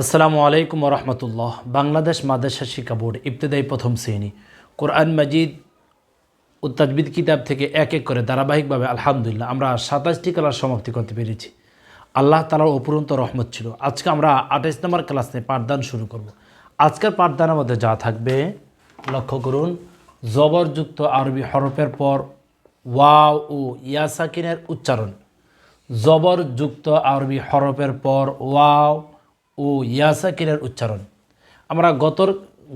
আসসালামু আলাইকুম রহমতুল্লাহ। বাংলাদেশ মাদ্রাসা শিক্ষা বোর্ড ইবতদায়ী প্রথম শ্রেণি। কোরআন মাজিদ তাজবিদ কিতাব থেকে এক এক করে ধারাবাহিকভাবে আলহামদুলিল্লাহ আমরা সাতাশটি ক্লাস সমাপ্তি করতে পেরেছি। আল্লাহ তালার অপুরন্ত রহমত ছিল। আজকে আমরা আঠাইশ নম্বর ক্লাস নিয়ে পাঠদান শুরু করব। আজকের পাঠদানের মধ্যে যা থাকবে, লক্ষ্য করুন, জবরযুক্ত আরবি হরফের পর ওয়াও ও ইয়াসাকিনের উচ্চারণ। জবরযুক্ত আরবি হরফের পর ওয়াও ও ইয়াসাকিনের উচ্চারণ। আমরা গতর,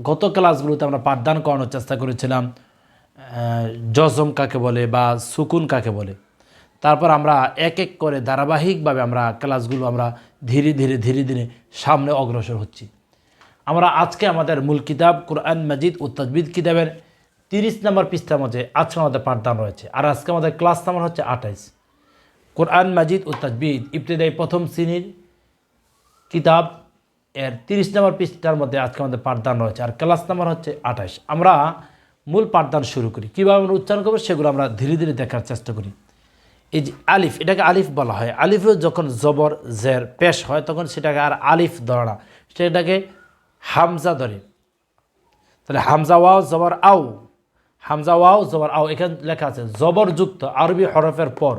গত ক্লাসগুলোতে আমরা পাঠদান করানোর চেষ্টা করেছিলাম জজম কাকে বলে বা সুকুন কাকে বলে। তারপর আমরা এক এক করে ধারাবাহিকভাবে আমরা ক্লাসগুলো আমরা ধীরে ধীরে ধীরে ধীরে সামনে অগ্রসর হচ্ছি। আমরা আজকে আমাদের মূল কিতাব কোরআন মাজিদ ও তাজবিদ কিতাবের তিরিশ নম্বর পৃষ্ঠার মধ্যে আজকে আমাদের পাঠদান রয়েছে। আর আজকে আমাদের ক্লাস নাম্বার হচ্ছে আঠাইশ। কোরআন মাজিদ ও তাজবিদ ইবতদায়ী প্রথম শ্রেণির কিতাব এর তিরিশ নম্বর পৃষ্ঠার মধ্যে আজকে আমাদের পাঠদান রয়েছে, আর ক্লাস নাম্বার হচ্ছে আঠাশ। আমরা মূল পাঠদান শুরু করি। কীভাবে আমরা উচ্চারণ করব সেগুলো আমরা ধীরে ধীরে দেখার চেষ্টা করি। এই যে আলিফ, এটাকে আলিফ বলা হয়। আলিফেও যখন জবর, জের, পেশ হয়, তখন সেটাকে আর আলিফ ধরে না। সেটাকে হামজা ধরে। তাহলে হামজা ওয়াও, জবর আউ হামজা ওয়াও, জবর আউ এখানে লেখা আছে জবরযুক্ত আরবি হরফের পর।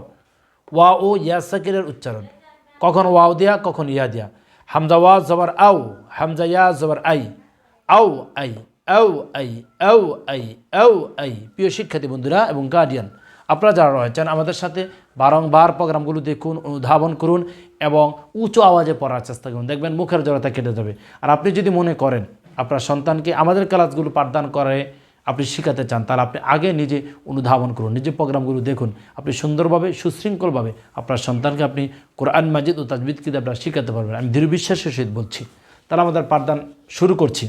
ওয়া ও ইয়াসাকিরের উচ্চারণ। কখন ওয়াও দিয়া, কখন ইয়া দিয়া। হামজা ওয়া জবর আউ হামজা ইয়া জবর আই আউ আই আউ আই আউ আই আউ আই প্রিয় শিক্ষার্থী বন্ধুরা এবং গার্ডিয়ান আপনারা যারা রয়েছেন, আমাদের সাথে বারংবার প্রোগ্রামগুলো দেখুন, অনুধাবন করুন এবং উঁচু আওয়াজে পড়ার চেষ্টা করুন। দেখবেন মুখের জড়তা কেটে যাবে। আর আপনি যদি মনে করেন আপনার সন্তানকে আমাদের ক্লাসগুলো পাঠদান করে আপনি শেখাতে চান, তাহলে আপনি আগে নিজে অনুধাবন করুন, নিজে প্রোগ্রামগুলো দেখুন। আপনি সুন্দরভাবে, সুশৃঙ্খলভাবে আপনার সন্তানকে আপনি কোরআন মাজিদ ও তাজবিদ কিতাব আপনারা শেখাতে পারবেন। আমি দৃঢ় বিশ্বাসের সহিত বলছি। তাহলে আমাদের পাঠদান শুরু করছি।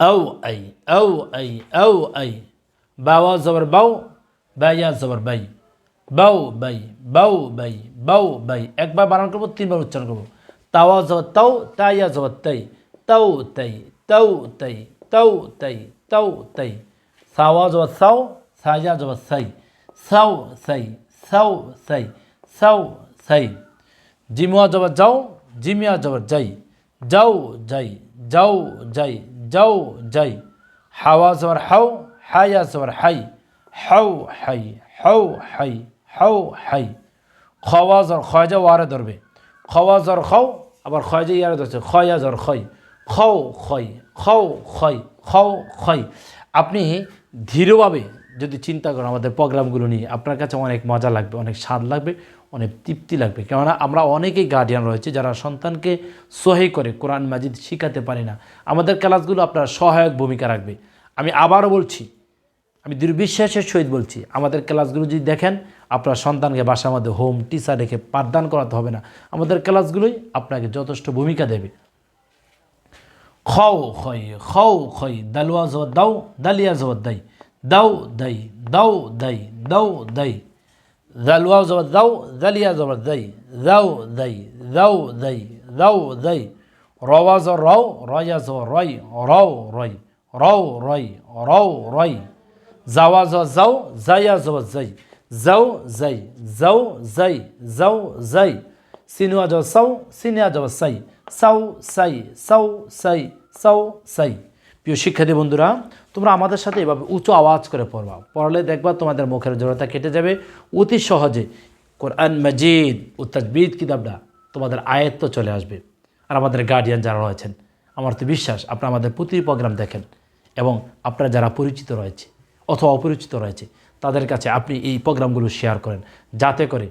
আউ আই আউ আই আউ আই বাওয়া জবর বাউ বাইয়া জবর বাই বাউ বাই বাউ বাই বাউ বাই, একবার বানান করব, তিনবার উচ্চারণ করব। তাওয়া জবর তাও, তাইয়া জবর তাই, তাও তাই তাও তাই তাও তাই তাও তাই সাওয়া জবর সাও সাইয়া জবর সাই সাও সাই সাও সাই সাও সাই জিমুয়া জবর যাও জিমিয়া জবর যাই যাও যাই যাও যাই যাও যাই হাওয়া জবর হাও হায়া জবর হাই হাউ হাই হাউ হাই হাউ হাই খাওয়া জর খয়জা ওয়ারে ধরবে খাওয়া জর খাও আবার খয়জা ইয়ারে ধরছে খয়া জর খয় খাও খয় খাও খয় খাও খয় আপনি ধীরভাবে যদি চিন্তা করেন আমাদের প্রোগ্রামগুলো নিয়ে, আপনার কাছে অনেক মজা লাগবে, অনেক স্বাদ লাগবে, অনেক তৃপ্তি লাগবে। কেননা আমরা অনেকেই গার্ডিয়ান রয়েছে যারা সন্তানকে সহি করে কোরআন মাজিদ শিখাতে পারি না। আমাদের ক্লাসগুলো আপনার সহায়ক ভূমিকা রাখবে। আমি আবারও বলছি, আমি দুর্বিশ্বাসের সহিত বলছি, আমাদের ক্লাসগুলো যদি দেখেন, আপনার সন্তানকে বাসার মধ্যে হোম টিচার রেখে পাঠদান করাতে হবে না। আমাদের ক্লাসগুলোই আপনাকে যথেষ্ট ভূমিকা দেবে। খাও খই খাও খই দালুয়া জবর দাও দালিয়া জবর দাই দাও দাই দাও দাই দাও দাই দালুয়া জবর দাও দালিয়া জবর দাই দাও দাই দাও দাই দাও দাই রওয়া জবর রও রয়া জবর রয় রও রয় রও রয় রও রয় যাওয়া যাওয়া যাও যাইয়া যাওয়া যাই যাও যাই যাও যাই যাও যাই সিনুয়া যাওয়া সাউ, সিনিয়া যাওয়া সাই। সাউ সাই সাউ সাই সাউ, সাই। প্রিয় শিক্ষার্থী বন্ধুরা, তোমরা আমাদের সাথে এভাবে উঁচু আওয়াজ করে পড়বা। পড়লে দেখবা তোমাদের মুখের জড়তা কেটে যাবে। অতি সহজে কোরআন মজিদ ও তাজবিদ কিতাবটা তোমাদের আয়ত্ত চলে আসবে। আর আমাদের গার্ডিয়ান যারা রয়েছেন, আমার তো বিশ্বাস আপনারা আমাদের প্রতিটি প্রোগ্রাম দেখেন এবং আপনারা যারা পরিচিত রয়েছে অথবা অপরিচিত রয়েছে, তাদের কাছে আপনি এই প্রোগ্রামগুলো শেয়ার করেন। যাতে করে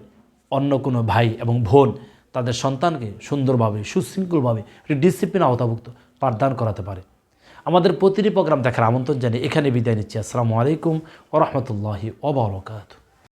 অন্য কোনো ভাই এবং বোন তাদের সন্তানকে সুন্দরভাবে, সুশৃঙ্খলভাবে একটি ডিসিপ্লিন আওতাভুক্ত পাঠদান করাতে পারে। আমাদের প্রতিটি প্রোগ্রাম দেখার আমন্ত্রণ জানিয়ে এখানে বিদায় নিচ্ছি। আসসালামু আলাইকুম রহমতুল্লাহি ওবরকাত